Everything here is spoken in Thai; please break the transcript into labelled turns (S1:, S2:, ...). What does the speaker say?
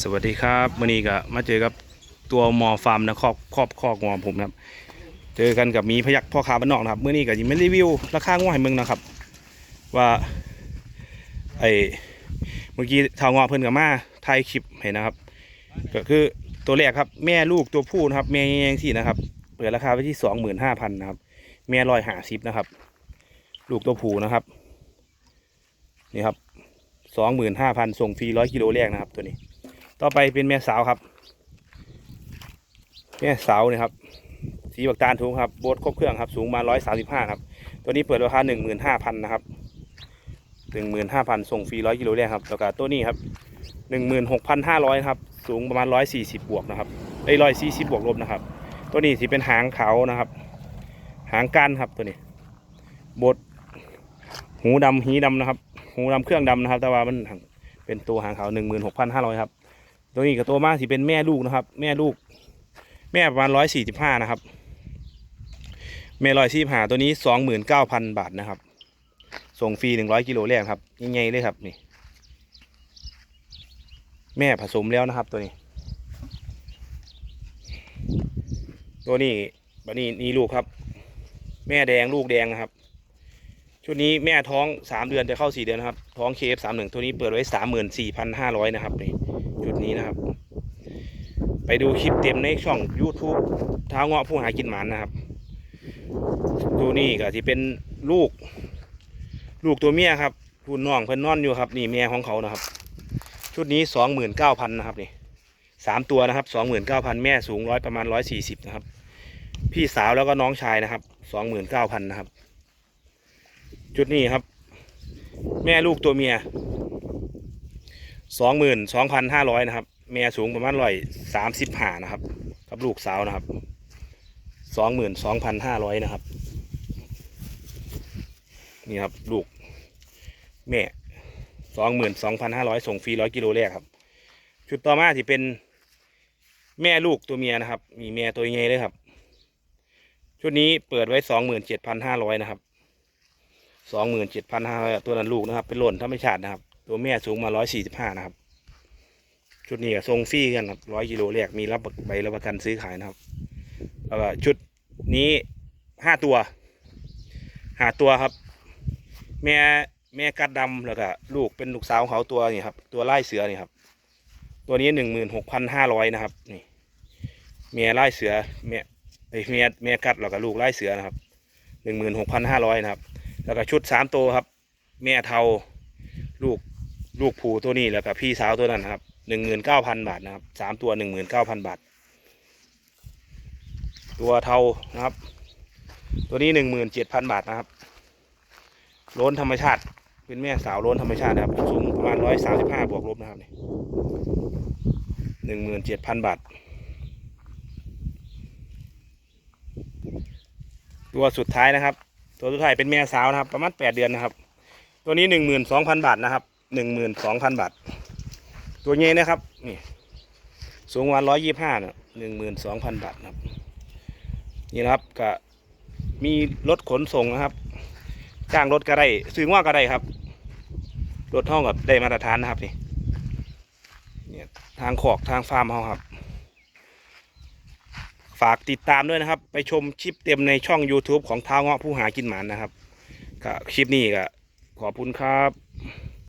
S1: สวัสดีครับวันนี้ก็มาเจอกับตัวมอฟาร์มนะครอบครอบครอกงอผมนะครับเจอกันกับมีพยักพ่อค้าบ้านนอกนะครับเมื่อนี้ก็ยังไม่รีวิวราคางอให้มึงนะครับ ว่าไอเมื่อกี้ทาวงอเพิ่นกับมาถ่ายคลิปเห็นนะครับ ก็คือตัวแรกครับแม่ลูกตัวผู้นะครับแม่ยังที่นะครับเปิดราคาไว้ที่สองหมื่นห้าพันนะครับ แม่ลอยหาซิปนะครับ ลูกตัวผู้นะครับนี่ครับสองหมื่นห้าพันส่งฟรีร้อยกิโลแรกนะครับตัวนี้ ต่อไปเป็นแม่สาวครับแม่สาวเนี่ยครับสีบักตาลทุงครับโบสครบเครื่องครับ สูงมาร้อยสาสิบห้าครับ ตัวนี้เปิดราคาหนึ่งหมื่นห้าพันนะครับหนึ่งหมื่นห้าพันส่งฟรีร้อยกิโลแรกครับแล้วก็ตัวนี้ครับหนึ่งหมื่นหกพันห้าร้อยครับ สูงประมาณร้อยสี่สิบบวกนะครับไอ้ร้อยสี่สิบบวกลบนะครับ ตัวนี้ที่เป็นหางเขานะครับ หางก้านครับตัวนี้โบสหูดำหีดำนะครับ หูดำเครื่องดำนะครับ แต่ว่ามันเป็นตัวหางเขาหนึ่งหมื่นหกพันห้าร้อยครับ ตัวนี้กับตัวมากที่เป็นแม่ลูกนะครับ แม่ลูก แม่ประมาณร้อยสี่สิบห้านะครับ แม่ร้อยสี่ห้าตัวนี้สองหมื่นเก้าพันบาทนะครับ ส่งฟรีหนึ่งร้อยกิโลแรกครับยังไงเลยครับนี่ แม่ผสมแล้วนะครับตัวนี้ ตัวนี้บันนี้นี่ลูกครับ แม่แดงลูกแดงนะครับชุดนี้แม่ท้องสามเดือนจะเข้าสี่เดือนนะครับ ท้องเคฟสามหนึ่งตัวนี้เปิดไว้สามหมื่นสี่พันห้าร้อยนะครับนี่ ชุดนี้นะครับ ไปดูคลิปเต็มในช่อง YouTube ท้าเงาะผู้หากินหมานนะครับ ตัวนี้ก็ที่เป็นลูก ลูกตัวเมียครับคุณน้องเพิ่นนอนอยู่ครับ นี่เมียของเขานะครับ ชุดนี้สองหมื่นเก้าพันนะครับนี่สามตัวนะครับสองหมื่นเก้าพันแม่สูงร้อยประมาณร้อยสี่สิบนะครับ พี่สาวแล้วก็น้องชายนะครับสองหมื่นเก้าพันนะครับชุดนี้ครับ แม่ลูกตัวเมีย สองหมื่นสองพันห้าร้อยนะครับ แม่สูงประมาณร้อยสามสิบห้านะครับ กับลูกสาวนะครับสองหมื่นสองพันห้าร้อยนะครับ นี่ครับลูก แม่สองหมื่นสองพันห้าร้อยส่งฟรีร้อยกิโลแรกครับ ชุดต่อมาที่เป็นแม่ลูกตัวเมียนะครับ มีแม่ตัวใหญ่เลยครับ ชุดนี้เปิดไว้สองหมื่นเจ็ดพันห้าร้อยนะครับสองหมื่นเจ็ดพันห้าร้อยตัวนั้นลูกนะครับ เป็นหล่นธรรมชาตินะครับ ตัวแม่สูงมาร้อยสี่สิบห้านะครับ ชุดนี้ก็ทรงฟรีกันครับร้อยกิโลแรกมีรับใบรับประกันซื้อขายนะครับแล้วก็ชุดนี้ห้าตัวห้าตัวครับ แม่แม่กัดดำแล้วก็ลูกเป็นลูกสาวของเขาตัวนี่ครับ ตัวไล่เสือนี่ครับ ตัวนี้หนึ่งหมื่นหกพันห้าร้อยนะครับนี่เมียไล่เสือเมียไอยเมียเมียกัดแล้วก็ลูกไล่เสือนะครับหนึ่งหมื่นหกพันห้าร้อยนะครับ แล้วก็ชุดสามตัวครับ แม่เทาลูก ลูกผูตัวนี้แล้วก็พี่สาวตัวนั้นนะครับหนึ่งหมื่นเก้าพันบาทนะครับสามตัวหนึ่งหมื่นเก้าพันบาท ตัวเทานะครับ ตัวนี้หนึ่งหมื่นเจ็ดพันบาทนะครับล้นธรรมชาติ เป็นแม่สาวล้นธรรมชาตินะครับสูงประมาณร้อยสามสิบห้าบวกลบนะครับนี่หนึ่งหมื่นเจ็ดพันบาท ตัวสุดท้ายนะครับ ตัวสุดท้ายเป็นแม่สาวนะครับ ประมาณแปดเดือนนะครับ ตัวนี้หนึ่งหมื่นสองพันบาทนะครับ หนึ่งหมื่นสองพันบาท ตัวเงี้ยนะครับ นี่ สูงวันร้อยยี่ห้าเนี่ยหนึ่งหมื่นสองพันบาทครับ นี่นะครับก็มีรถขนส่งนะครับ จ้างรถก็ได้ซื้อว่าก็ได้ครับ รถห้องกับได้มาตรฐานนะครับนี่เนี่ยทางขอกทางฟาร์มเขาครับ ฝากติดตามด้วยนะครับ ไปชมคลิปเต็มในช่อง YouTube ของท้าวเงาะผู้หากินหมานนะครับก็คลิปนี้ก็ขอบคุณครับ